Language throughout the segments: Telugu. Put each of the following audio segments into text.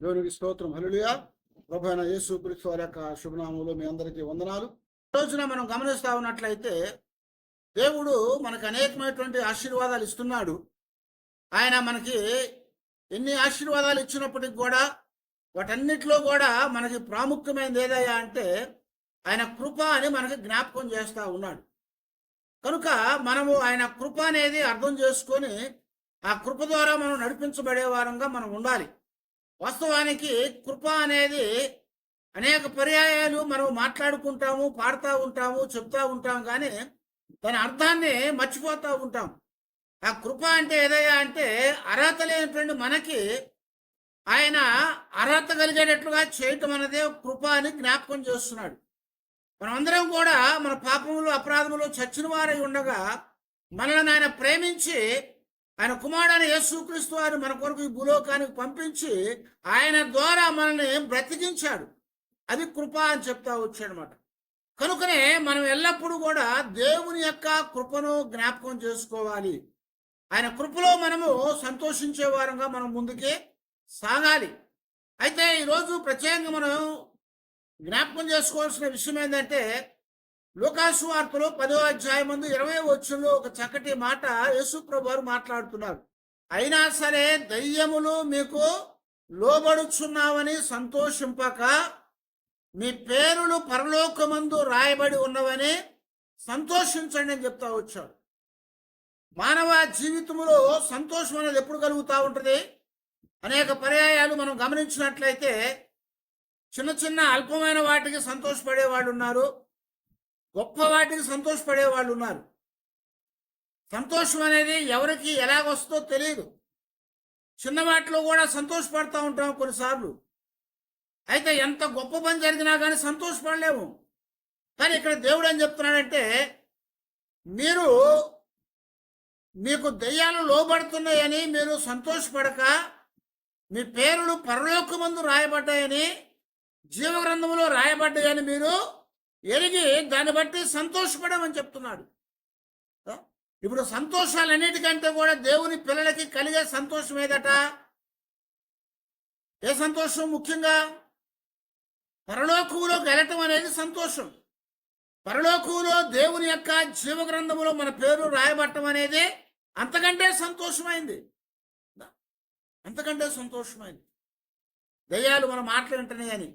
దేవునికి స్తోత్రం. హలులుయా ప్రభైన యేసు క్రీస్తు వారి యొక్క శుభనామంలో మీ అందరికీ వందనాలు. ఈ రోజున మనం గమనిస్తా ఉన్నట్లయితే దేవుడు మనకు అనేకమైనటువంటి ఆశీర్వాదాలు ఇస్తున్నాడు. ఆయన మనకి ఎన్ని ఆశీర్వాదాలు ఇచ్చినప్పటికి కూడా వాటన్నిటిలో కూడా మనకి ప్రాముఖ్యమైనది ఏదయ్యా అంటే ఆయన కృప అని మనకి జ్ఞాపకం చేస్తూ ఉన్నాడు. కనుక మనము ఆయన కృప అనేది అర్థం చేసుకొని ఆ కృప ద్వారా మనం నడిపించబడే వారంగా మనం ఉండాలి. వాస్తవానికి కృప అనేది అనేక పర్యాయాలు మనం మాట్లాడుకుంటాము పాడుతూ ఉంటాము చెప్తా ఉంటాం కానీ దాని అర్థాన్ని మర్చిపోతూ ఉంటాం. ఆ కృప అంటే ఏదయ్యా అంటే అర్హత లేనటువంటి మనకి ఆయన అర్హత కలిగేటట్లుగా చేయటం అనేది కృప అని జ్ఞాపకం చేస్తున్నాడు. మనమందరం కూడా మన పాపములు అపరాధములు చచ్చిన వారై ఉండగా మనల్ని ఆయన ప్రేమించి ఆయన కుమారుడైన యేసుక్రీస్తు ఆయన మన కొరకు ఈ భూలోకానికి పంపించి ఆయన ద్వారా మనల్ని బ్రతికించాడు. అది కృప అని చెప్తా వచ్చాడనమాట కనుకనే మనం ఎల్లప్పుడూ కూడా దేవుని యొక్క కృపను జ్ఞాపకం చేసుకోవాలి. ఆయన కృపలో మనము సంతోషించే వారంగా మనం ముందుకే సాగాలి. అయితే ఈరోజు ప్రత్యేకంగా మనం జ్ఞాపకం చేసుకోవాల్సిన విషయం ఏంటంటే లోకాసు వార్తలో పదో అధ్యాయం ముందు ఇరవై వచ్చంలో ఒక చక్కటి మాట యేసుప్రభు వారు మాట్లాడుతున్నారు. అయినా సరే దయ్యములు మీకు లోబడుచున్నావని సంతోషింపక మీ పేరులు పరలోకమందు రాయబడి ఉన్నవని సంతోషించండి అని చెప్తా వచ్చాడు మానవ జీవితంలో సంతోషం అనేది ఎప్పుడు కలుగుతూ ఉంటుంది? అనేక పర్యాయాలు మనం గమనించినట్లయితే చిన్న చిన్న అల్పమైన వాటికి సంతోషపడే వాళ్ళు ఉన్నారు. గొప్ప వాటికి సంతోషపడే వాళ్ళు ఉన్నారు. సంతోషం అనేది ఎవరికి ఎలాగొస్తుందో తెలియదు. చిన్న వాటిలో కూడా సంతోషపడతా ఉంటాం కొన్నిసార్లు. అయితే ఎంత గొప్ప పని జరిగినా కానీ సంతోషపడలేము. కానీ ఇక్కడ దేవుడు ఏం చెప్తున్నాడంటే మీరు మీకు దెయ్యాలు లోబడుతున్నాయని మీరు సంతోషపడక మీ పేర్లు పరలోకమందు రాయబడ్డాయని జీవగ్రంథంలో రాయబడ్డాయని మీరు ఎరిగి దాన్ని బట్టి సంతోషపడమని చెప్తున్నాడు. ఇప్పుడు సంతోషాలన్నిటికంటే కూడా దేవుని పిల్లలకి కలిగే సంతోషం ఏదట? ఏ సంతోషం ముఖ్యంగా? పరలోకములోకి గెలటం అనేది సంతోషం. పరలోకములో దేవుని యొక్క జీవగ్రంథములో మన పేరు రాయబట్టం అనేది అంతకంటే సంతోషమైంది. అంతకంటే సంతోషమైంది. దయ్యాలు మన మాటలు కానీ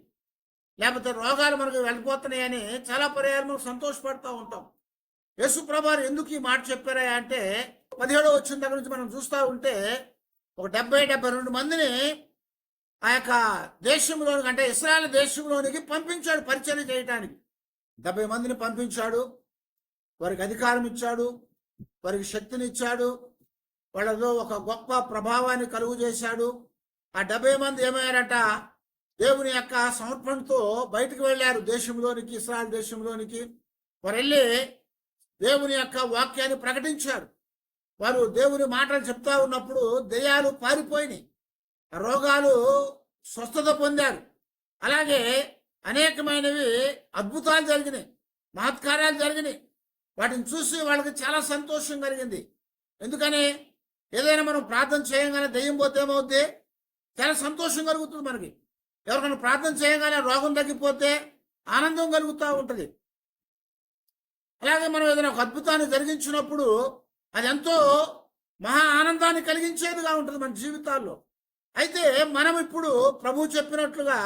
లేకపోతే రోగాలు మనకు వెళ్ళిపోతున్నాయని చాలా పర్యాలు మనం సంతోషపడుతూ ఉంటాం. యేసు ప్రభారు ఎందుకు ఈ మాట చెప్పారా అంటే పదిహేడో వచ్చిన దగ్గర నుంచి మనం చూస్తూ ఉంటే ఒక డెబ్బై డెబ్బై రెండు మందిని ఆ యొక్క దేశంలోనికి అంటే ఇస్రాయల్ దేశంలోనికి పంపించాడు పరిచయం చేయటానికి. డెబ్బై మందిని పంపించాడు వారికి అధికారం ఇచ్చాడు వారికి శక్తిని ఇచ్చాడు వాళ్ళలో ఒక గొప్ప ప్రభావాన్ని కలుగు చేశాడు. ఆ డెబ్బై మంది ఏమయ్యారట? దేవుని యొక్క సమర్పణతో బయటకు వెళ్ళారు దేశంలోనికి ఇస్రాయల్ దేశంలోనికి. వారు వెళ్ళి దేవుని యొక్క వాక్యాన్ని ప్రకటించారు. వారు దేవుని మాటలు చెప్తా ఉన్నప్పుడు దెయ్యాలు పారిపోయినాయి. రోగాలు స్వస్థత పొందారు. అలాగే అనేకమైనవి అద్భుతాలు జరిగినాయి. మహత్కార్యాలు జరిగినాయి. వాటిని చూసి వాళ్ళకి చాలా సంతోషం కలిగింది. ఎందుకని? ఏదైనా మనం ప్రార్థన చేయగానే దయ్యం పోతే ఏమవుద్ది? చాలా సంతోషం కలుగుతుంది మనకి. ఎవరికైనా ప్రార్థన చేయగానే రోగం తగ్గిపోతే ఆనందం కలుగుతూ ఉంటుంది. అలాగే మనం ఏదైనా ఒక అద్భుతాన్ని జరిగించినప్పుడు అది ఎంతో మహా ఆనందాన్ని కలిగించేదిగా ఉంటుంది మన జీవితాల్లో. అయితే మనం ఇప్పుడు ప్రభు చెప్పినట్లుగా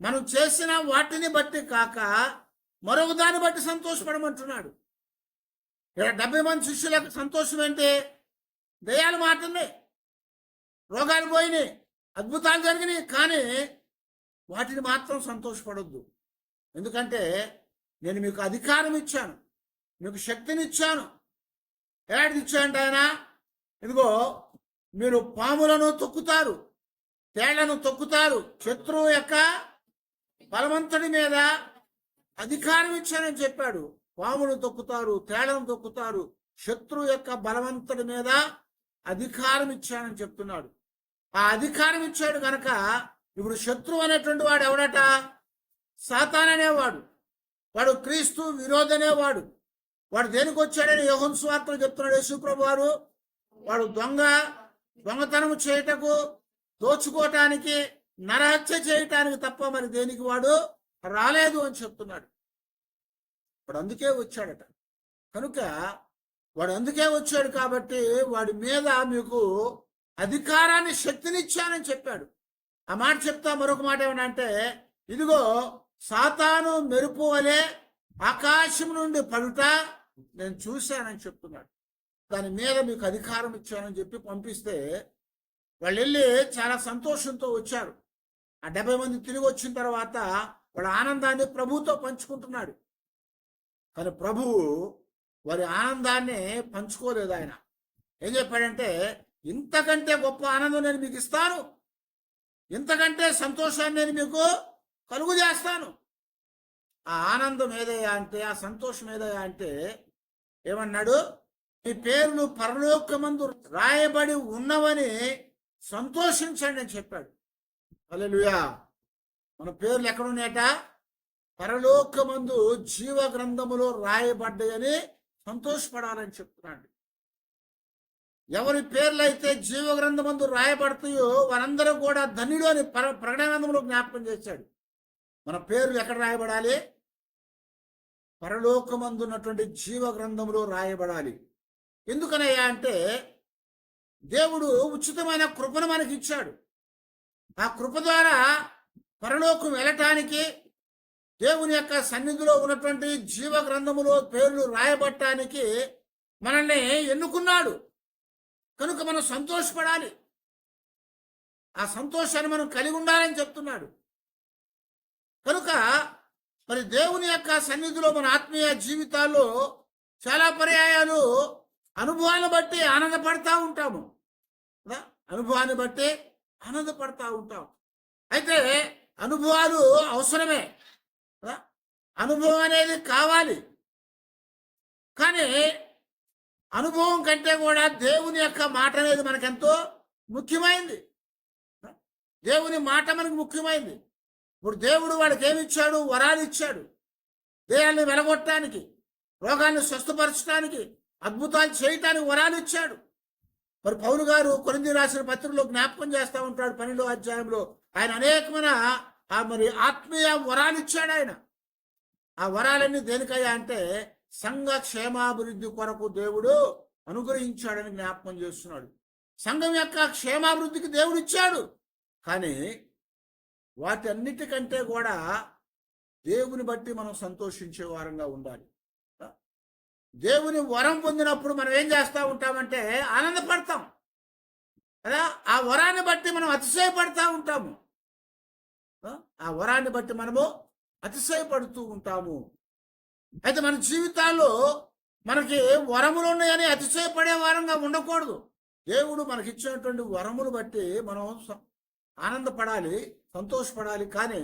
మనం చేసిన వాటిని బట్టి కాక మరొక దాన్ని బట్టి సంతోషపడమంటున్నాడు. ఇక్కడ డెబ్బై మంది శిష్యులకు సంతోషం ఏంటి దయాలు మాటలే. రోగాలు పోయినాయి అద్భుతాలు జరిగినాయి కానీ వాటిని మాత్రం సంతోషపడొద్దు. ఎందుకంటే నేను మీకు అధికారం ఇచ్చాను. మీకు శక్తిని ఇచ్చాను ఎలాంటిది ఇచ్చానంటే ఆయన? ఇదిగో మీరు పాములను తొక్కుతారు. తేళ్ళను తొక్కుతారు. శత్రువు యొక్క బలవంతుడి మీద అధికారం ఇచ్చానని చెప్పాడు. పామును తొక్కుతారు తేళ్ళను తొక్కుతారు. శత్రువు యొక్క బలవంతుడి మీద అధికారం ఇచ్చానని చెప్తున్నాడు. ఆ అధికారం ఇచ్చాడు కనుక ఇప్పుడు శత్రువు అనేటువంటి వాడు ఎవడట? సాతాన్ అనేవాడు. వాడు క్రీస్తు విరోధనేవాడు వాడు దేనికి వచ్చాడని యోహన్ స్వార్థలు చెప్తున్నాడు యేసుప్రభు వారు వాడు దొంగ దొంగతనము చేయటకు దోచుకోవటానికి నరహత్య చేయటానికి తప్ప మరి దేనికి వాడు? రాలేదు అని చెప్తున్నాడు. వాడు అందుకే వచ్చాడట. కనుక వాడు అందుకే వచ్చాడు కాబట్టి వాడి మీద మీకు అధికారాన్ని శక్తినిచ్చానని చెప్పాడు. ఆ మాట చెప్తా మరొక మాట ఏమనంటే ఇదిగో సాతాను మెరుపు వలె ఆకాశం నుండి పడుట నేను చూశానని చెప్తున్నాడు. దాని మీద మీకు అధికారం ఇచ్చానని చెప్పి పంపిస్తే వాళ్ళు వెళ్ళి చాలా సంతోషంతో వచ్చారు. ఆ డెబ్బై మంది తిరిగి వచ్చిన తర్వాత వాళ్ళ ఆనందాన్ని ప్రభుతో పంచుకుంటున్నాడు. కానీ ప్రభువు వారి ఆనందాన్ని పంచుకోలేదు ఆయన. ఏం చెప్పాడంటే ఇంతకంటే గొప్ప ఆనందం నేను మీకు ఇస్తాను. ఇంతకంటే సంతోషాన్ని నేను మీకు కలుగు చేస్తాను. ఆ ఆనందం ఏదయ్యా అంటే ఆ సంతోషం ఏదయ్యా అంటే ఏమన్నాడు? మీ పేర్లు పరలోకమందు రాయబడి ఉన్నవని సంతోషించండి అని చెప్పాడు. అలెలుయా మన పేర్లు ఎక్కడున్నాయట? పరలోకమందు జీవ గ్రంథములో రాయబడ్డాయని సంతోషపడాలని చెప్తున్నాడు. ఎవరి పేర్లు అయితే జీవ గ్రంథమందు రాయబడతాయో వారందరూ కూడా ధన్యుడు అని పర ప్రకటనందములో జ్ఞాపకం చేశాడు. మన పేర్లు ఎక్కడ రాయబడాలి? పరలోకమందున్నటువంటి జీవ గ్రంథంలో రాయబడాలి. ఎందుకనయ్యా అంటే దేవుడు ఉచితమైన కృపను మనకి ఇచ్చాడు ఆ కృప ద్వారా పరలోకం వెళ్ళటానికి దేవుని యొక్క సన్నిధిలో ఉన్నటువంటి జీవ గ్రంథములో పేర్లు రాయబట్టానికి మనల్ని ఎన్నుకున్నాడు. కనుక మనం సంతోషపడాలి. ఆ సంతోషాన్ని మనం కలిగి ఉండాలని చెప్తున్నాడు. కనుక మరి దేవుని యొక్క సన్నిధిలో మన ఆత్మీయ జీవితాల్లో చాలా పర్యాయాలు అనుభవాన్ని బట్టి ఆనందపడతా ఉంటాము. కదా? అనుభవాన్ని బట్టి ఆనందపడతా ఉంటాం. అయితే అనుభవాలు అవసరమే. కదా? అనుభవం అనేది కావాలి. కానీ అనుభవం కంటే కూడా దేవుని యొక్క మాట అనేది మనకెంతో ముఖ్యమైంది. దేవుని మాట మనకు ముఖ్యమైంది. ఇప్పుడు దేవుడు వాడికి ఏమిచ్చాడు వరాలు ఇచ్చాడు దేహాన్ని వెలగొట్టడానికి రోగాన్ని స్వస్థపరచడానికి అద్భుతాలు చేయటానికి వరాలు ఇచ్చాడు మరి పౌలు గారు కొరింది రాసిన పత్రికలో జ్ఞాపకం చేస్తూ ఉంటాడు పన్నెండో అధ్యాయంలో. ఆయన అనేకమైన ఆ మరి ఆత్మీయ వరాలు ఇచ్చాడు ఆయన. ఆ వరాలన్నీ దేనికయ్యా అంటే సంఘ క్షేమాభివృద్ధి కొరకు దేవుడు అనుగ్రహించాడని జ్ఞాపకం చేస్తున్నాడు. సంఘం యొక్క క్షేమాభివృద్ధికి దేవుడు ఇచ్చాడు. కానీ వాటన్నిటికంటే కూడా దేవుని బట్టి మనం సంతోషించే వారంగా ఉండాలి. దేవుని వరం పొందినప్పుడు మనం ఏం చేస్తూ ఉంటామంటే ఆనందపడతాం. కదా? ఆ వరాన్ని బట్టి మనం అతిశయపడతా ఉంటాము. ఆ వరాన్ని బట్టి మనము అతిశయపడుతూ ఉంటాము. అయితే మన జీవితాల్లో మనకి వరములు ఉన్నాయని అతిశయపడే వారంగా ఉండకూడదు. దేవుడు మనకి ఇచ్చినటువంటి వరములు బట్టి మనం ఆనందపడాలి సంతోషపడాలి. కానీ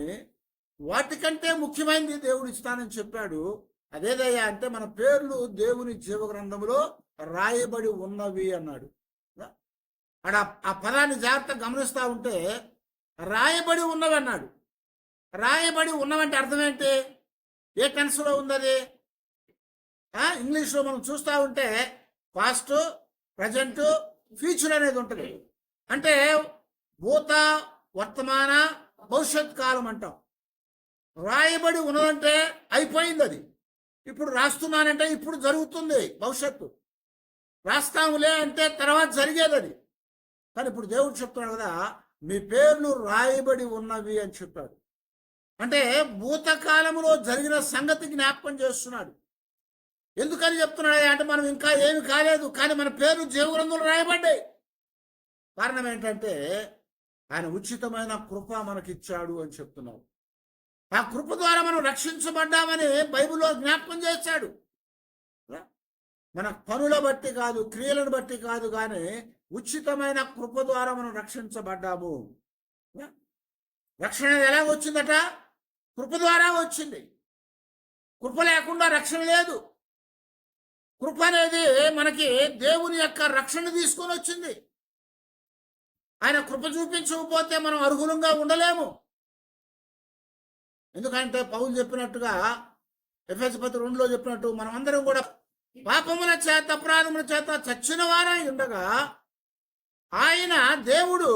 వాటికంటే ముఖ్యమైనది దేవుడు ఇస్తానని చెప్పాడు. అదేదయ్యా అంటే మన పేర్లు దేవుని జీవగ్రంథంలో రాయబడి ఉన్నవి అన్నాడు. అక్కడ ఆ పదాన్ని జాగ్రత్తగా గమనిస్తూ ఉంటే రాయబడి ఉన్నవి అన్నాడు రాయబడి ఉన్నవంటే అర్థం ఏంటి? ఏ టెన్స్లో ఉంది అది ఇంగ్లీష్లో మనం చూస్తూ ఉంటే పాస్ట్ ప్రజెంట్ ఫ్యూచర్ అనేది ఉంటుంది. అంటే భూత వర్తమాన భవిష్యత్ కాలం అంటాం. రాయబడి ఉన్నదంటే అయిపోయింది అది ఇప్పుడు రాస్తున్నానంటే ఇప్పుడు జరుగుతుంది భవిష్యత్తు. రాస్తాములే అంటే తర్వాత జరిగేది అది కానీ ఇప్పుడు దేవుడు చెప్తున్నాడు కదా మీ పేర్లు రాయబడి ఉన్నవి అని చెప్పాడు. అంటే భూతకాలంలో జరిగిన సంగతి జ్ఞాపకం చేస్తున్నాడు. ఎందుకని చెప్తున్నాడు అంటే మనం ఇంకా ఏమి కాలేదు కానీ మన పేరు జీవగ్రంథంలో రాయబడ్డాయి. కారణం ఏంటంటే ఆయన ఉచితమైన కృప మనకిచ్చాడు అని చెప్తున్నాడు. ఆ కృప ద్వారా మనం రక్షించబడ్డామని బైబిల్లో జ్ఞాపకం చేశాడు. మన పనుల బట్టి కాదు క్రియలను బట్టి కాదు కానీ ఉచితమైన కృప ద్వారా మనం రక్షించబడ్డాము. రక్షణ ఎలా వచ్చిందట? కృప ద్వారా వచ్చింది. కృప లేకుండా రక్షణ లేదు. కృప అనేది మనకి దేవుని యొక్క రక్షణ తీసుకొని వచ్చింది. ఆయన కృప చూపించకపోతే మనం అర్హులంగా ఉండలేము. ఎందుకంటే పౌలు చెప్పినట్టుగా ఎఫ్ఎస్ పత్రి రెండులో చెప్పినట్టు మనం అందరం కూడా పాపముల చేత అపరాధముల చేత చచ్చిన వారై ఉండగా ఆయన దేవుడు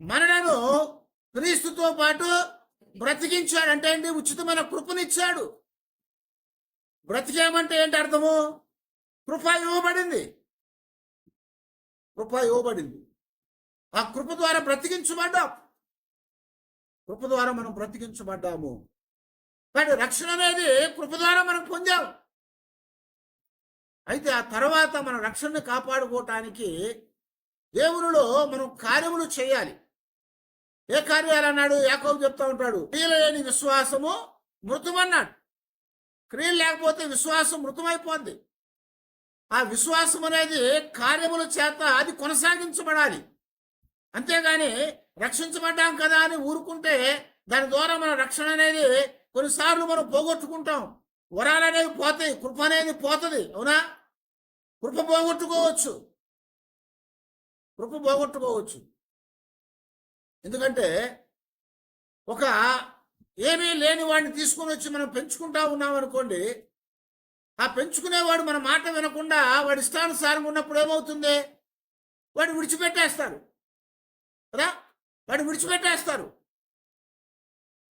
మనలను క్రీస్తుతో పాటు బ్రతికించాడు అంటే ఏంటి ఉచితమైన కృపనిచ్చాడు. బ్రతికేమంటే ఏంటి అర్థము? కృప ఇవ్వబడింది. కృప ఇవ్వబడింది. ఆ కృప ద్వారా బ్రతికించబడ్డాం. కృప ద్వారా మనం బ్రతికించబడ్డాము. కానీ రక్షణ అనేది కృప ద్వారా మనం పొందాం. అయితే ఆ తర్వాత మన రక్షణను కాపాడుకోవటానికి దేవునిలో మనం కార్యములు చేయాలి. ఏ కార్యాలు అన్నాడు? యాకోబు చెప్తా ఉంటాడు. క్రియలు లేని విశ్వాసము మృతమన్నాడు. క్రియలు లేకపోతే విశ్వాసం మృతమైపోద్ది. ఆ విశ్వాసం అనేది కార్యముల చేత అది కొనసాగించబడాలి. అంతేగాని రక్షించబడ్డాం కదా అని ఊరుకుంటే దాని ద్వారా మన రక్షణ అనేది కొన్నిసార్లు మనం పోగొట్టుకుంటాం. వరాలు అనేవి పోతాయి కృప అనేది పోతుంది అవునా? కృప పోగొట్టుకోవచ్చు. కృప పోగొట్టుకోవచ్చు. ఎందుకంటే ఒక ఏమీ లేని వాడిని తీసుకొని వచ్చి మనం పెంచుకుంటా ఉన్నాం అనుకోండి ఆ పెంచుకునేవాడు మన మాట వినకుండా వాడి ఇష్టానుసారంగా ఉన్నప్పుడు ఏమవుతుంది? వాడు విడిచిపెట్టేస్తారు. కదా? వాడు విడిచిపెట్టేస్తారు.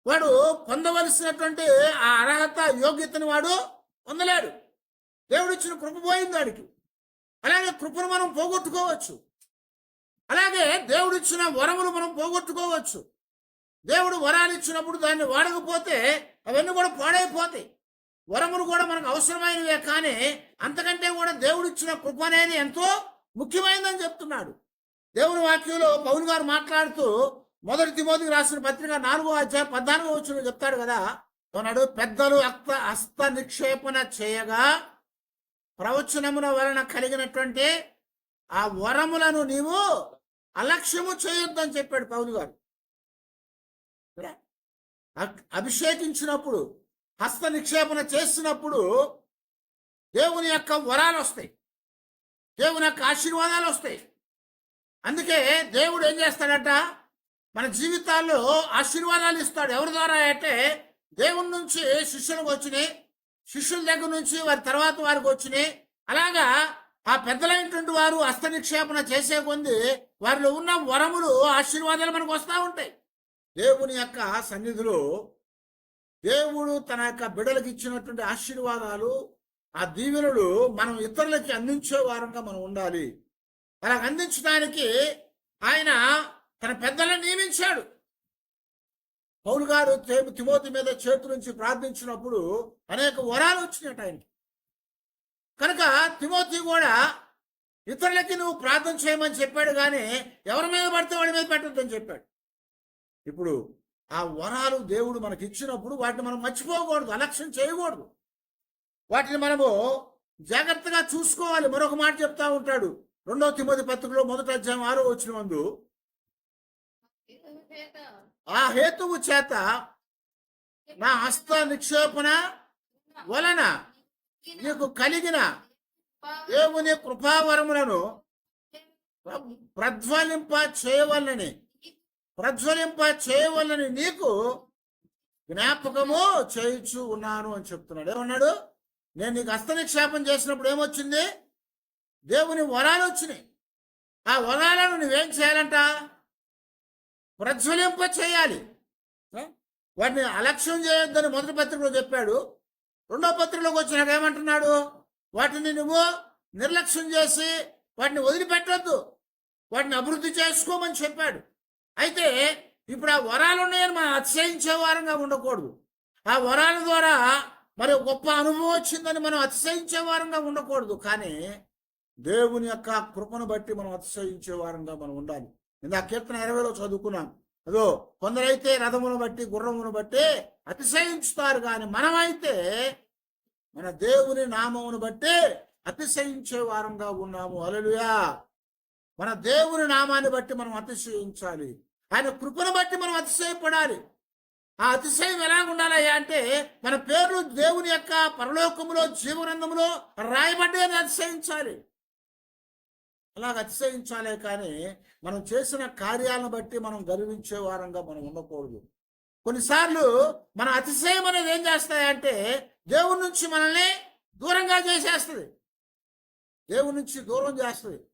వాడు పొందవలసినటువంటి ఆ అర్హత యోగ్యతను వాడు పొందలేడు. దేవుడు ఇచ్చిన కృప పోయింది వాడికి. అలాగే కృపను మనం పోగొట్టుకోవచ్చు. అలాగే దేవుడిచ్చిన వరములు మనం పోగొట్టుకోవచ్చు. దేవుడు వరాలు ఇచ్చినప్పుడు దాన్ని వాడకపోతే అవన్నీ కూడా పాడైపోతాయి. వరములు కూడా మనకు అవసరమైనవే కానీ అంతకంటే కూడా దేవుడిచ్చిన కృప అనేది ఎంతో ముఖ్యమైనదని చెప్తున్నాడు. దేవుని వాక్యంలో పౌన్ గారు మాట్లాడుతూ మొదటి తిమోతికి రాసిన పత్రిక నాలుగో అధ్యాయం పద్నాలుగో వచ్చిన చెప్తాడు కదా తనడు పెద్దలు అక్త హస్త నిక్షేపణ చేయగా ప్రవచనముల వలన కలిగినటువంటి ఆ వరములను నీవు అలక్ష్యము చేయొద్దని చెప్పాడు పౌలు గారు. అభిషేకించినప్పుడు హస్త నిక్షేపణ చేసినప్పుడు దేవుని యొక్క వరాలు వస్తాయి. దేవుని యొక్క ఆశీర్వాదాలు వస్తాయి. అందుకే దేవుడు ఏం చేస్తాడట? మన జీవితాల్లో ఆశీర్వాదాలు ఇస్తాడు. ఎవరి ద్వారా అంటే దేవుని నుంచి శిష్యులకు వచ్చినాయి. శిష్యుల దగ్గర నుంచి వారి తర్వాత వారికి వచ్చినాయి. అలాగా ఆ పెద్దలైనటువంటి వారు హస్త నిక్షేపణ చేసే కొంది వారిలో ఉన్న వరములు ఆశీర్వాదాలు మనకు వస్తూ ఉంటాయి. దేవుని యొక్క సన్నిధిలో దేవుడు తన యొక్క బిడలకు ఇచ్చినటువంటి ఆశీర్వాదాలు ఆ దీవెనలు మనం ఇతరులకి అందించే వారంగా మనం ఉండాలి. అలా అందించడానికి ఆయన తన పెద్దలను నియమించాడు. పౌరు గారు తిమోతి మీద చేతు నుంచి ప్రార్థించినప్పుడు అనేక వరాలు వచ్చినట్టు ఆయనకి. కనుక తిమోతి కూడా ఇతరులకి నువ్వు ప్రార్థన చేయమని చెప్పాడు కానీ ఎవరి మీద పడితే వాడి మీద పెట్టద్దని చెప్పాడు. ఇప్పుడు ఆ వరాలు దేవుడు మనకి ఇచ్చినప్పుడు వాటిని మనం మర్చిపోకూడదు అలక్ష్యం చేయకూడదు. వాటిని మనము జాగ్రత్తగా చూసుకోవాలి. మరొక మాట చెప్తా ఉంటాడు. రెండో తిమ్మది పత్రికలో మొదటి అధ్యాయం ఆరో వచ్చిన ముందు ఆ హేతువు చేత నా హస్త నిక్షేపణ వలన నీకు కలిగిన దేవుని కృపావరములను ప్రజ్వలింప చేయవలనని ప్రజ్వలింప చేయవలనని నీకు జ్ఞాపకము చేయించు ఉన్నాను అని చెప్తున్నాడు. ఏమన్నాడు? నేను నీకు హస్తనిక్షేపం చేసినప్పుడు ఏమొచ్చింది? దేవుని వరాలు వచ్చినాయి. ఆ వరాలను నువ్వేం చేయాలంట? ప్రజ్వలింప చేయాలి. వాటిని అలక్ష్యం చేయొద్దని మొదటి పత్రికలో చెప్పాడు. రెండో పత్రికలోకి వచ్చినాక ఏమంటున్నాడు? వాటిని నువ్వు నిర్లక్ష్యం చేసి వాటిని వదిలిపెట్టద్దు. వాటిని అభివృద్ధి చేసుకోమని చెప్పాడు. అయితే ఇప్పుడు ఆ వరాలు ఉన్నాయని మనం అతిశయించే వారంగా ఉండకూడదు. ఆ వరాల ద్వారా మరి గొప్ప అనుభవం వచ్చిందని మనం అతిశయించే వారంగా ఉండకూడదు. కానీ దేవుని యొక్క కృపను బట్టి మనం అతిశయించే వారంగా మనం ఉండాలి. ఇందా కీర్తన ఇరవైలో చదువుకున్నాం. అదో కొందరైతే రథమును బట్టి గుర్రమును బట్టి అతిశయించుతారు. కానీ మనమైతే మన దేవుని నామమును బట్టి అతిశయించే వారంగా ఉన్నాము. అలలుయా మన దేవుని నామాన్ని బట్టి మనం అతిశయించాలి. ఆయన కృపను బట్టి మనం అతిశయపడాలి. ఆ అతిశయం ఎలా ఉండాలయ్యా అంటే మన పేర్లు దేవుని యొక్క పరలోకములో జీవనందములో రాయబడ్డే అతిశయించాలి. అలాగ అతిశయించాలే కానీ మనం చేసిన కార్యాలను బట్టి మనం గర్వించే వారంగా మనం ఉండకూడదు. కొన్నిసార్లు మన అతిశయం అనేది ఏం చేస్తాయంటే దేవుడి నుంచి మనల్ని దూరంగా చేసేస్తుంది. దేవుడి నుంచి దూరం చేస్తుంది.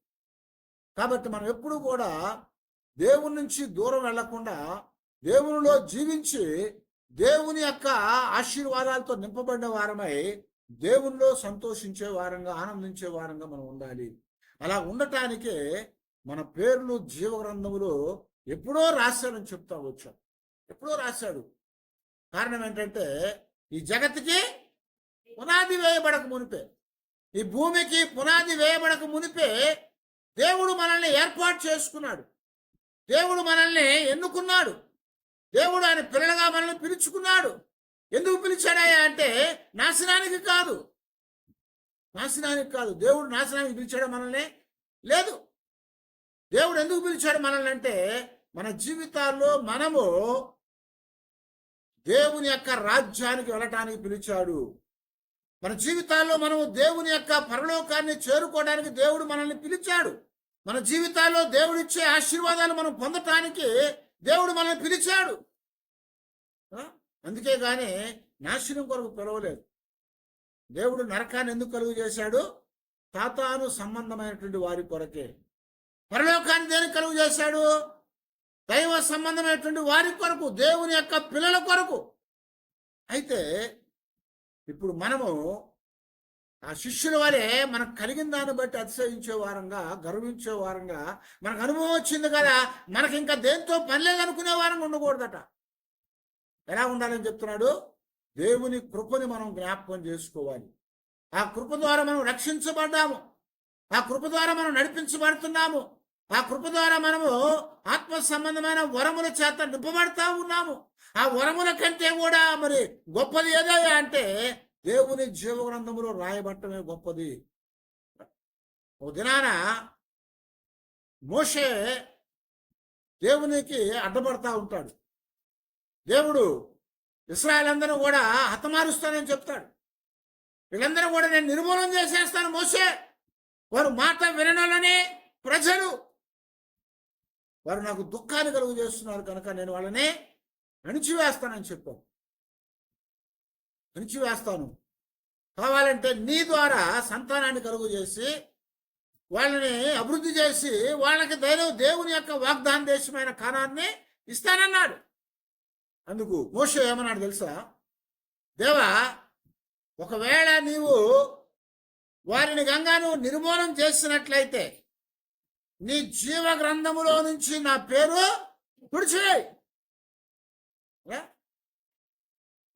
కాబట్టి మనం ఎప్పుడు కూడా దేవుడి నుంచి దూరం వెళ్ళకుండా దేవునిలో జీవించి దేవుని యొక్క ఆశీర్వాదాలతో నింపబడిన వారమై దేవునిలో సంతోషించే వారంగా ఆనందించే వారంగా మనం ఉండాలి. అలా ఉండటానికే మన పేర్లు జీవగ్రంథములో ఎప్పుడో రాశాడని చెప్తా వచ్చాం. ఎప్పుడో రాశాడు. కారణం ఏంటంటే ఈ జగత్తుకి పునాది వేయబడక మునిపే. ఈ భూమికి పునాది వేయబడక మునిపే దేవుడు మనల్ని ఏర్పాటు చేసుకున్నాడు. దేవుడు మనల్ని ఎన్నుకున్నాడు. దేవుడు ఆయన పిల్లలుగా మనల్ని పిలుచుకున్నాడు. ఎందుకు పిలిచాడయ్యా అంటే నాశనానికి కాదు. నాశనానికి కాదు. దేవుడు నాశనానికి పిలిచాడు మనల్ని? లేదు. దేవుడు ఎందుకు పిలిచాడు మనల్ని అంటే మన జీవితాల్లో మనము దేవుని యొక్క రాజ్యానికి వెళ్ళటానికి పిలిచాడు. మన జీవితాల్లో మనము దేవుని యొక్క పరలోకాన్ని చేరుకోవడానికి దేవుడు మనల్ని పిలిచాడు. మన జీవితాల్లో దేవుడిచ్చే ఆశీర్వాదాలు మనం పొందటానికి దేవుడు మనల్ని పిలిచాడు. అందుకే గాని నాశనం కొరకు పిలవలేదు. దేవుడు నరకాన్ని ఎందుకు కలుగు చేశాడు? తాతాను సంబంధమైనటువంటి వారి కొరకే. పరలోకాన్ని దేనికి కలుగు చేశాడు? దైవ సంబంధమైనటువంటి వారి కొరకు దేవుని యొక్క పిల్లల కొరకు. అయితే ఇప్పుడు మనము ఆ శిష్యుల వలె మనకు కలిగిన దాన్ని బట్టి అతిశయించే వారంగా గర్వించే వారంగా మనకు అనుభవం వచ్చింది కదా మనకి ఇంకా దేంతో పని లేదనుకునే వారంగా ఉండకూడదట. ఎలా ఉండాలని చెప్తున్నాడు? దేవుని కృపని మనం జ్ఞాపకం చేసుకోవాలి. ఆ కృప ద్వారా మనం రక్షించబడ్డాము. ఆ కృప ద్వారా మనం నడిపించబడుతున్నాము. ఆ కృప ద్వారా మనము ఆత్మ సంబంధమైన వరముల చేత నింపబడతా ఉన్నాము. ఆ వరముల కంటే కూడా మరి గొప్పది ఏదయ్యా అంటే దేవుని జీవగ్రంథములో రాయబట్టమే గొప్పది. ఓ దినాన మోషే దేవునికి అడ్డపడతా ఉంటాడు. దేవుడు ఇస్రాయల్ అందరూ కూడా హతమారుస్తానని చెప్తాడు. వీళ్ళందరూ కూడా నేను నిర్మూలన చేసేస్తాను మోసే వారు మాట వినడాలని ప్రజలు వారు నాకు దుఃఖాన్ని కలుగు చేస్తున్నారు కనుక నేను వాళ్ళని అణిచివేస్తానని చెప్పాను. అణిచివేస్తాను. కావాలంటే నీ ద్వారా సంతానాన్ని కలుగు చేసి వాళ్ళని అభివృద్ధి చేసి వాళ్ళకి దైవ దేవుని యొక్క వాగ్దాన దేశమైన కానాన్ని ఇస్తానన్నాడు. అందుకు మోష ఏమన్నాడు తెలుసా? దేవా ఒకవేళ నీవు వారిని గంగాను నిర్మూలన చేసినట్లయితే నీ జీవ గ్రంథములో నుంచి నా పేరు తుడిచివేయి.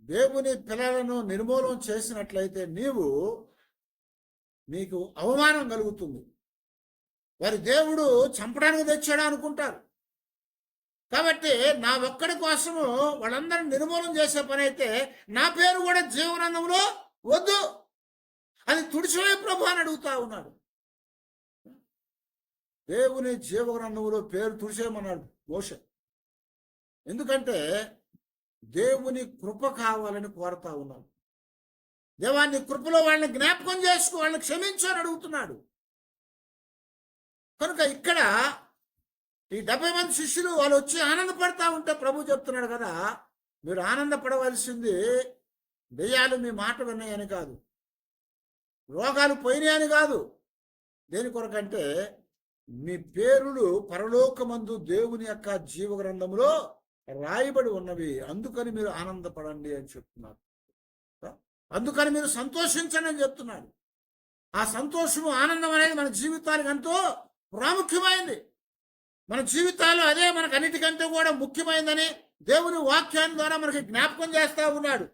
దేవుని పిల్లలను నిర్మూలన చేసినట్లయితే నీవు నీకు అవమానం కలుగుతుంది. వారి దేవుడు చంపడానికి తెచ్చాడు అనుకుంటారు. కాబట్టి నా ఒక్కడి కోసము వాళ్ళందరిని నిర్మూలన చేసే పని అయితే నా పేరు కూడా జీవనందంలో వద్దు. అది తుడిచివే ప్రభు అని అడుగుతా ఉన్నాడు. దేవుని జీవగ్రంథంలో పేరు తుడిచేయమన్నాడు మోష. ఎందుకంటే దేవుని కృప కావాలని కోరుతా ఉన్నాడు. దేవాన్ని కృపలో వాళ్ళని జ్ఞాపకం చేసుకో వాళ్ళని క్షమించని అని అడుగుతున్నాడు. కనుక ఇక్కడ ఈ డెబ్బై మంది శిష్యులు వాళ్ళు వచ్చి ఆనందపడతా ఉంటే ప్రభు చెప్తున్నాడు కదా మీరు ఆనందపడవలసింది దెయ్యాలు మీ మాట విన్నాయని కాదు. రోగాలు పోయినాయని కాదు. దేని కొరకంటే మీ పేరులు పరలోకమందు దేవుని యొక్క జీవ గ్రంథంలో రాయబడి ఉన్నవి. అందుకని మీరు ఆనందపడండి అని చెప్తున్నారు. అందుకని మీరు సంతోషించండి అని చెప్తున్నాడు ఆ సంతోషము ఆనందం అనేది మన జీవితానికి ఎంతో ప్రాముఖ్యమైంది. మన జీవితాల్లో అదే మనకు అన్నిటికంటే కూడా ముఖ్యమైందని దేవుని వాక్యాన్ని ద్వారా మనకి జ్ఞాపకం చేస్తూ ఉన్నాడు.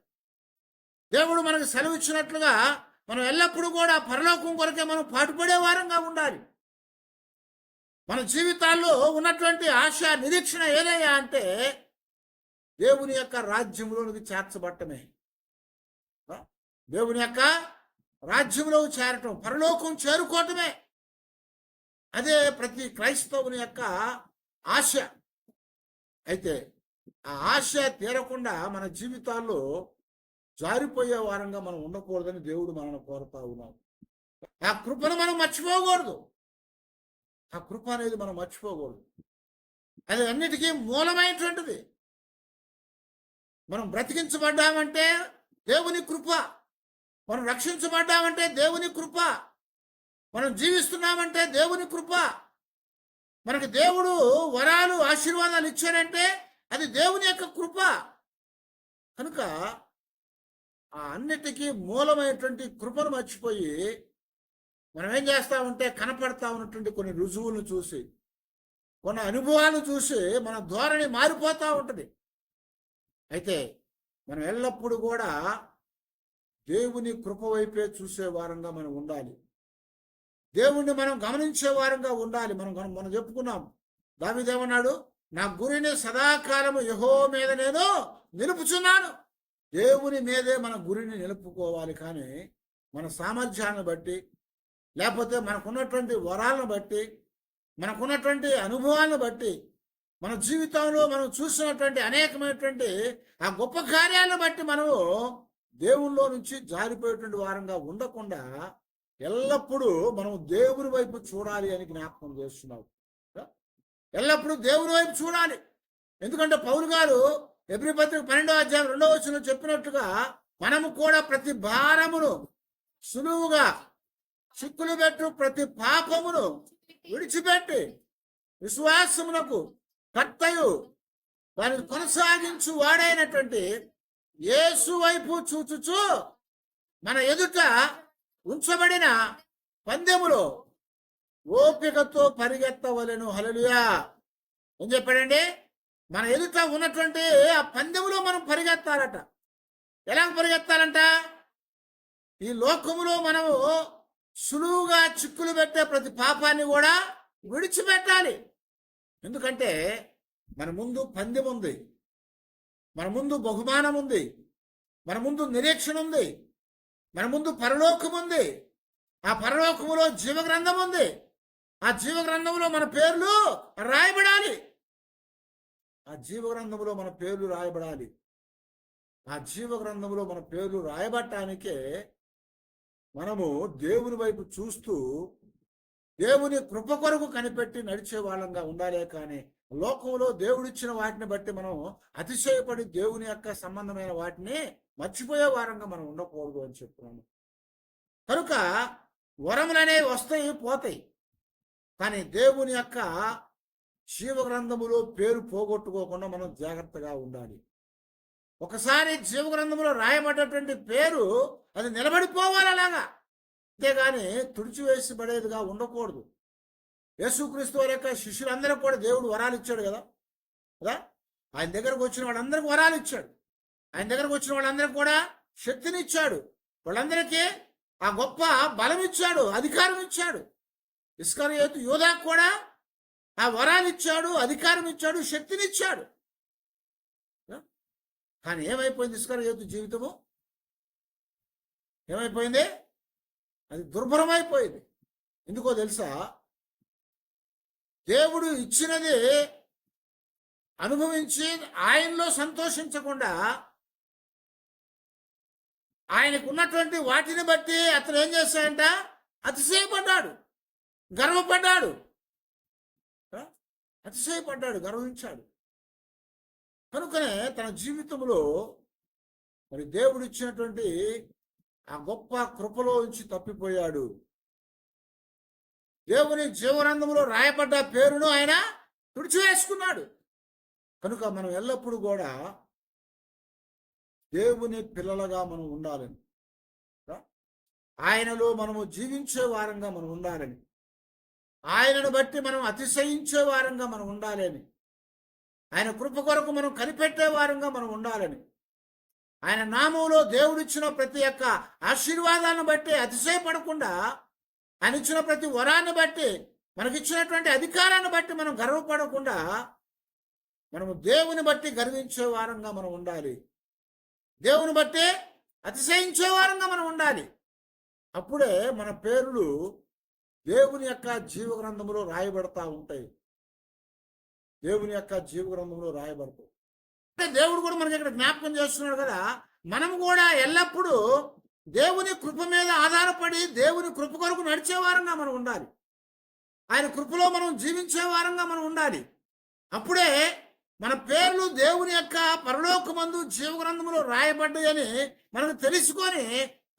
దేవుడు మనకు సెలవిచ్చినట్లుగా మనం ఎల్లప్పుడూ కూడా పరలోకం కొరకే మనం పాటుపడే వారంగా ఉండాలి. మన జీవితాల్లో ఉన్నటువంటి ఆశ నిరీక్షణ ఏదయ్యా అంటే దేవుని యొక్క రాజ్యంలోనికి చేర్చబట్టమే దేవుని యొక్క రాజ్యంలో చేరటం పరలోకం చేరుకోవటమే. అదే ప్రతి క్రైస్తవుని యొక్క ఆశ. అయితే ఆ ఆశ తీరకుండా మన జీవితాల్లో జారిపోయే వారంగా మనం ఉండకూడదని దేవుడు మనల్ని కోరుతా ఉన్నాడు. ఆ కృపను మనం మర్చిపోకూడదు. ఆ కృప అనేది మనం మర్చిపోకూడదు. అది అన్నిటికీ మూలమైనటువంటిది. మనం బ్రతికించబడ్డామంటే దేవుని కృప. మనం రక్షించబడ్డామంటే దేవుని కృప. మనం జీవిస్తున్నామంటే దేవుని కృప. మనకి దేవుడు వరాలు ఆశీర్వాదాలు ఇచ్చాడంటే అది దేవుని యొక్క కృప. కనుక ఆ అన్నిటికీ మూలమైనటువంటి కృపను మర్చిపోయి మనం ఏం చేస్తూ ఉంటే కనపడతా ఉన్నటువంటి కొన్ని రుజువులను చూసి కొన్ని అనుభవాలను చూసి మన ధోరణి మారిపోతూ ఉంటుంది. అయితే మనం ఎల్లప్పుడూ కూడా దేవుని కృప వైపే చూసే వారంగా మనం ఉండాలి. దేవుణ్ణి మనం గమనించే వారంగా ఉండాలి. మనం మనం చెప్పుకున్నాం దావిదేమన్నాడు నా గురిని సదాకాలము యహో మీద నేను నిలుపుచున్నాను. దేవుని మీదే మన గురిని నిలుపుకోవాలి. కానీ మన సామర్థ్యాన్ని బట్టి లేకపోతే మనకున్నటువంటి వరాలను బట్టి మనకున్నటువంటి అనుభవాలను బట్టి మన జీవితంలో మనం చూసినటువంటి అనేకమైనటువంటి ఆ గొప్ప కార్యాలను బట్టి మనము దేవుల్లో నుంచి జారిపోయేటువంటి వారంగా ఉండకుండా ఎల్లప్పుడూ మనం దేవుని వైపు చూడాలి అని జ్ఞాపకం చేస్తున్నావు. ఎల్లప్పుడూ దేవుని వైపు చూడాలి. ఎందుకంటే పౌరు గారు ఎబ్రిపత్రిక పన్నెండవ పన్నెండో అధ్యాయం రెండవ వచ్చిన చెప్పినట్టుగా మనము కూడా ప్రతి భారమును సులువుగా చిక్కులు పెట్టు ప్రతి పాపమును విడిచిపెట్టి విశ్వాసమునకు కర్తయు. దాన్ని కొనసాగించు వాడైనటువంటి యేసు వైపు చూచుచు మన ఎదుట ఉంచబడిన పందెములో ఓపికతో పరిగెత్తవలెను. హలలుయా ఏం చెప్పాడండి? మన ఎదుట ఉన్నటువంటి ఆ పందెములో మనం పరిగెత్తాలట. ఎలా పరిగెత్తాలంట? ఈ లోకములో మనము సులువుగా చిక్కులు పెట్టే ప్రతి పాపాన్ని కూడా విడిచిపెట్టాలి. ఎందుకంటే మన ముందు పందెం ఉంది. మన ముందు బహుమానం ఉంది. మన ముందు నిరీక్షణ ఉంది. మన ముందు పరలోకం ఉంది. ఆ పరలోకములో జీవగ్రంథం ఉంది. ఆ జీవగ్రంథంలో మన పేర్లు రాయబడాలి. ఆ జీవగ్రంథంలో మన పేర్లు రాయబడాలి. ఆ జీవగ్రంథంలో మన పేర్లు రాయబట్టానికే మనము దేవుని వైపు చూస్తూ దేవుని కృప కొరకు కనిపెట్టి నడిచే వాళ్ళంగా ఉండాలే కానీ లోకంలో దేవుడిచ్చిన వాటిని బట్టి మనం అతిశయపడి దేవుని యొక్క సంబంధమైన వాటిని మర్చిపోయే వారంగా మనం ఉండకూడదు అని చెప్తున్నాము కనుక వరములు అనేవి వస్తాయి పోతాయి. కానీ దేవుని యొక్క జీవగ్రంథములో పేరు పోగొట్టుకోకుండా మనం జాగ్రత్తగా ఉండాలి. ఒకసారి జీవగ్రంథంలో రాయబడ్డటువంటి పేరు అది నిలబడిపోవాలి అలాగా. అంతేగాని తుడిచివేసి పడేదిగా ఉండకూడదు. యేసుక్రీస్తు వారి యొక్క శిష్యులందరూ కూడా దేవుడు వరాలు ఇచ్చాడు కదా. కదా? ఆయన దగ్గరకు వచ్చిన వాళ్ళందరికీ వరాలు ఇచ్చాడు. ఆయన దగ్గరకు వచ్చిన వాళ్ళందరికీ కూడా శక్తిని ఇచ్చాడు. వాళ్ళందరికీ ఆ గొప్ప బలం ఇచ్చాడు అధికారం ఇచ్చాడు. ఇస్కర్ యోధా కూడా ఆ వరాలు ఇచ్చాడు అధికారం ఇచ్చాడు శక్తిని ఇచ్చాడు. కానీ ఏమైపోయింది ఇస్కరియోతు జీవితము? ఏమైపోయింది? అది దుర్భరమైపోయింది. ఎందుకో తెలుసా? దేవుడు ఇచ్చినది అనుభవించి ఆయనలో సంతోషించకుండా ఆయనకున్నటువంటి వాటిని బట్టి అతను ఏం చేశాడంట అతిశయపడ్డాడు. గర్వపడ్డాడు. అతిశయపడ్డాడు గర్వించాడు. కనుకనే తన జీవితంలో మరి దేవుడు ఇచ్చినటువంటి ఆ గొప్ప కృపలో నుంచి తప్పిపోయాడు. దేవుని జీవనందంలో రాయబడ్డ పేరును ఆయన తుడిచివేసుకున్నాడు. కనుక మనం ఎల్లప్పుడూ కూడా దేవుని పిల్లలుగా మనం ఉండాలని ఆయనలో మనము జీవించే వారంగా మనం ఉండాలని ఆయనను బట్టి మనం అతిశయించే వారంగా మనం ఉండాలని ఆయన కృప కొరకు మనం కనిపెట్టే వారంగా మనం ఉండాలని. ఆయన నామంలో దేవుడిచ్చిన ప్రతి ఒక్క ఆశీర్వాదాన్ని బట్టి అతిశయపడకుండా ఆయన ఇచ్చిన ప్రతి వరాన్ని బట్టి మనకిచ్చినటువంటి అధికారాన్ని బట్టి మనం గర్వపడకుండా మనము దేవుని బట్టి గర్వించే వారంగా మనం ఉండాలి. దేవుని బట్టి అతిశయించే వారంగా మనం ఉండాలి. అప్పుడే మన పేర్లు దేవుని యొక్క జీవ గ్రంథంలో రాయబడతా ఉంటాయి. దేవుని యొక్క జీవ గ్రంథంలో రాయబడతాయి. అంటే దేవుడు కూడా మనకి ఇక్కడ జ్ఞాపకం చేస్తున్నాడు కదా మనం కూడా ఎల్లప్పుడూ దేవుని కృప మీద ఆధారపడి దేవుని కృప కొరకు నడిచే వారంగా మనం ఉండాలి. ఆయన కృపలో మనం జీవించే వారంగా మనం ఉండాలి. అప్పుడే మన పేర్లు దేవుని యొక్క పరలోకమందు జీవగ్రంథంలో రాయబడ్డాయని మనకు తెలుసుకొని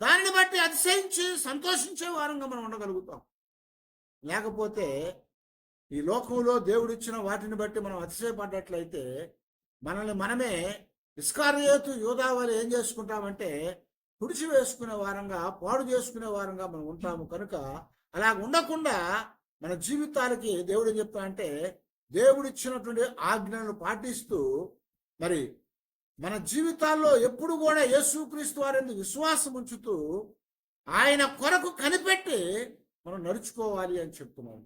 దానిని బట్టి అతిశయించి సంతోషించే వారంగా మనం ఉండగలుగుతాం. లేకపోతే ఈ లోకంలో దేవుడిచ్చిన వాటిని బట్టి మనం అతిశయపడ్డట్లయితే మనల్ని మనమే ఇస్కారియోతు యోధావాలు ఏం చేసుకుంటామంటే తుడిచివేసుకునే వారంగా పాడు చేసుకునే వారంగా మనం ఉంటాము కనుక అలా ఉండకుండా మన జీవితాలకి దేవుడు ఏం చెప్తా అంటే దేవుడు ఇచ్చినటువంటి ఆజ్ఞలను పాటిస్తూ మరి మన జీవితాల్లో ఎప్పుడు కూడా యేసుక్రీస్తు వారిని విశ్వాసం ఉంచుతూ ఆయన కొరకు కనిపెట్టి మనం నడుచుకోవాలి అని చెప్తున్నాము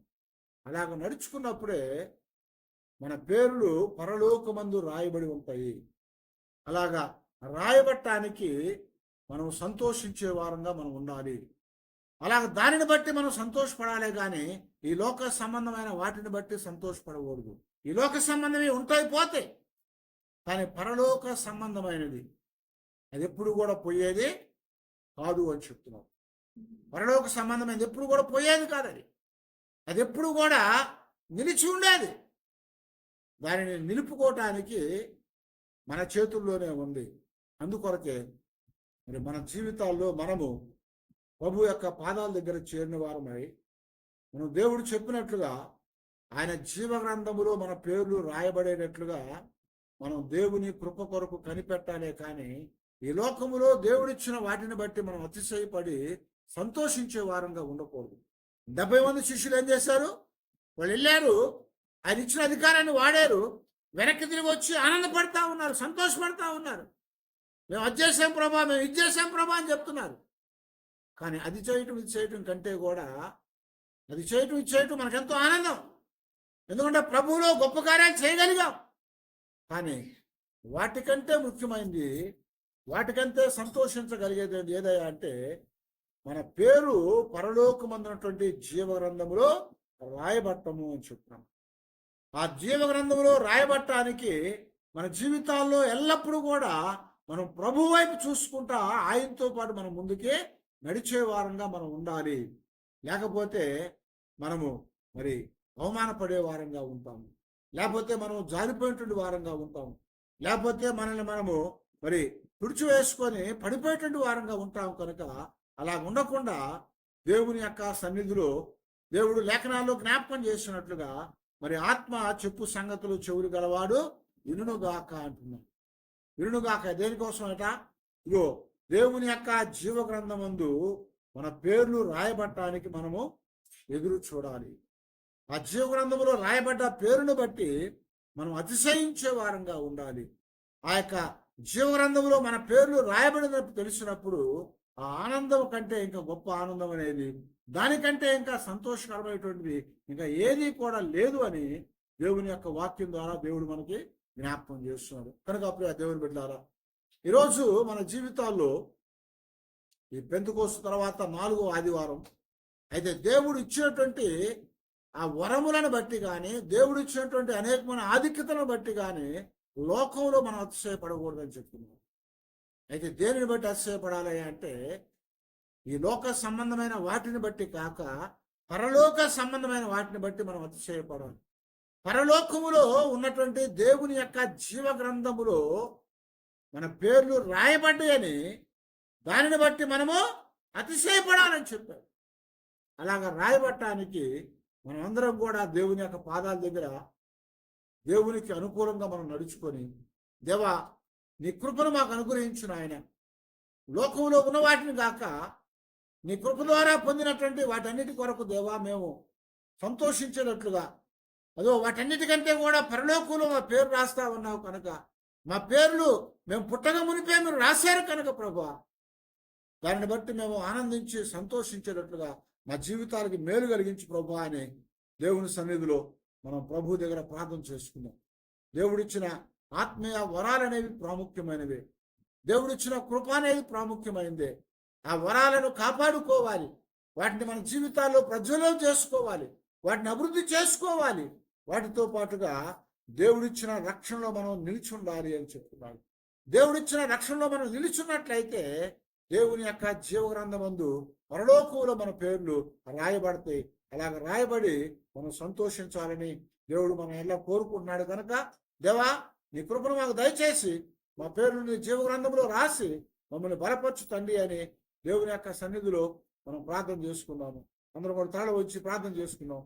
అలాగ నడుచుకున్నప్పుడే మన పేర్లు పరలోకమందు రాయబడి ఉంటాయి. అలాగా రాయబట్టానికి మనం సంతోషించే వారంగా మనం ఉండాలి. అలాగ దానిని బట్టి మనం సంతోషపడాలే కానీ ఈ లోక సంబంధమైన వాటిని బట్టి సంతోషపడకూడదు. ఈ లోక సంబంధమే ఉంటాయి పోతే కానీ పరలోక సంబంధమైనది. అది ఎప్పుడు కూడా పోయేది కాదు అని చెప్తున్నాం. పరలోక సంబంధమైనది ఎప్పుడు కూడా పోయేది కాదు అది అది ఎప్పుడు కూడా నిలిచి ఉండేది. దానిని నిలుపుకోవటానికి మన చేతుల్లోనే ఉంది. అందుకొరకే మరి మన జీవితాల్లో మనము ప్రభు యొక్క పాదాల దగ్గర చేరిన వారమై మనం దేవుడు చెప్పినట్లుగా ఆయన జీవ గ్రంథములో మన పేర్లు రాయబడేటట్లుగా మనం దేవుని కృప కొరకు కనిపెట్టాలే కానీ ఈ లోకములో దేవుడిచ్చిన వాటిని బట్టి మనం అతిశయపడి సంతోషించే వారంగా ఉండకూడదు. డెబ్బై మంది శిష్యులు ఏం చేశారు? వాళ్ళు వెళ్ళారు. ఆయన ఇచ్చిన అధికారాన్ని వాడారు. వెనక్కి తిరిగి వచ్చి ఆనందపడతా ఉన్నారు సంతోషపడతా ఉన్నారు. మేము అది చేసాం ప్రభా మేము ఇది చేసాం ప్రభా అని చెప్తున్నారు. కానీ అది చేయటం ఇది చేయటం కంటే కూడా అది చేయటం ఇది చేయటం మనకెంతో ఆనందం. ఎందుకంటే ప్రభువులో గొప్ప కార్యాలు చేయగలిగాం. కానీ వాటికంటే ముఖ్యమైనది వాటికంటే సంతోషించగలిగేది ఏదయ్యా అంటే మన పేరు పరలోకమందున్నటువంటి జీవగ్రంథములో రాయబట్టము అని చెప్తున్నాం. ఆ జీవగ్రంథములో రాయబట్టానికి మన జీవితాల్లో ఎల్లప్పుడూ కూడా మనం ప్రభు వైపు చూసుకుంటా ఆయనతో పాటు మనం ముందుకే నడిచే వారంగా మనం ఉండాలి. లేకపోతే మనము మరి అవమానపడే వారంగా ఉంటాము. లేకపోతే మనం జారిపోయేటువంటి వారంగా ఉంటాము. లేకపోతే మనల్ని మనము మరి తుడిచివేసుకొని పడిపోయేటువంటి వారంగా ఉంటాం కనుక అలా ఉండకుండా దేవుని యొక్క సన్నిధిలో దేవుడు లేఖనాల్లో జ్ఞాపకం చేసినట్లుగా మరి ఆత్మ చెప్పు సంగతులు చెవులు గలవాడు వినుగాక అంటున్నాడు. వినుగాక దేనికోసం అట ఇగో దేవుని యొక్క జీవ గ్రంథమందు మన పేర్లు రాయబట్టడానికి మనము ఎదురు చూడాలి. ఆ జీవ గ్రంథములో రాయబడ్డ పేరును బట్టి మనం అతిశయించే వారంగా ఉండాలి. ఆ యొక్క జీవ గ్రంథంలో మన పేర్లు రాయబడినట్టు తెలిసినప్పుడు ఆ ఆనందం కంటే ఇంకా గొప్ప ఆనందం అనేది దానికంటే ఇంకా సంతోషకరమైనటువంటిది. ఇంకా ఏది కూడా లేదు అని దేవుని యొక్క వాక్యం ద్వారా దేవుడు మనకి జ్ఞాపకం చేస్తున్నాడు. కనుక అప్పుడు ఆ దేవుని బిడ్డారా ఈరోజు మన జీవితాల్లో ఈ పెంతుకోసు తర్వాత నాలుగో ఆదివారం అయితే దేవుడు ఇచ్చినటువంటి ఆ వరములను బట్టి కానీ దేవుడు ఇచ్చినటువంటి అనేకమైన ఆధిక్యతలను బట్టి కానీ లోకంలో మనం అతిశయపడకూడదని చెప్తున్నాం అయితే దేనిని బట్టి అతిశయపడాలి అంటే ఈ లోక సంబంధమైన వాటిని బట్టి కాక పరలోక సంబంధమైన వాటిని బట్టి మనం అతిశయపడాలి. పరలోకములో ఉన్నటువంటి దేవుని యొక్క జీవ గ్రంథములో మన పేర్లు రాయబడ్డాయని దానిని బట్టి మనము అతిశయపడాలని చెప్పారు. అలాగ రాయబట్టడానికి మనమందరం కూడా దేవుని యొక్క పాదాల దగ్గర దేవునికి అనుకూలంగా మనం నడుచుకొని దేవా నీ కృపను మాకు అనుగ్రహించిన ఆయన. లోకంలో ఉన్న వాటిని కాక నీ కృప ద్వారా పొందినటువంటి వాటన్నిటి కొరకు దేవా మేము సంతోషించేటట్లుగా అదో వాటన్నిటికంటే కూడా పరలోకంలో మా పేరు రాస్తా ఉన్నావు కనుక. మా పేర్లు మేము పుట్టక మునిపే మీరు రాశారు కనుక ప్రభా దానిని బట్టి మేము ఆనందించి సంతోషించేటట్లుగా మా జీవితాలకి మేలు కలిగించి ప్రభా అని దేవుని సన్నిధిలో మనం ప్రభు దగ్గర ప్రార్థన చేసుకుందాం. దేవుడిచ్చిన ఆత్మీయ వరాలు అనేవి ప్రాముఖ్యమైనవి. దేవుడిచ్చిన కృప అనేది ప్రాముఖ్యమైనదే ఆ వరాలను కాపాడుకోవాలి. వాటిని మన జీవితాల్లో ప్రజ్వలం చేసుకోవాలి. వాటిని అభివృద్ధి చేసుకోవాలి. వాటితో పాటుగా దేవుడిచ్చిన రక్షణలో మనం నిలిచి ఉండాలి అని చెప్తున్నాడు. దేవుడిచ్చిన రక్షణలో మనం నిలిచున్నట్లయితే దేవుని యొక్క జీవగ్రంథమందు పరలోకంలో మన పేర్లు రాయబడతాయి. అలాగ రాయబడి మనం సంతోషించాలని దేవుడు మనం ఎలా కోరుకుంటున్నాడు కనుక దేవా నీ కృపను మాకు దయచేసి మా పేర్లు నీ జీవగ్రంథంలో రాసి మమ్మల్ని బలపరచు తండ్రి అని దేవుని యొక్క సన్నిధిలో మనం ప్రార్థన చేసుకున్నాము. అందరం కూడా తాళ వచ్చి ప్రార్థన చేసుకున్నాం.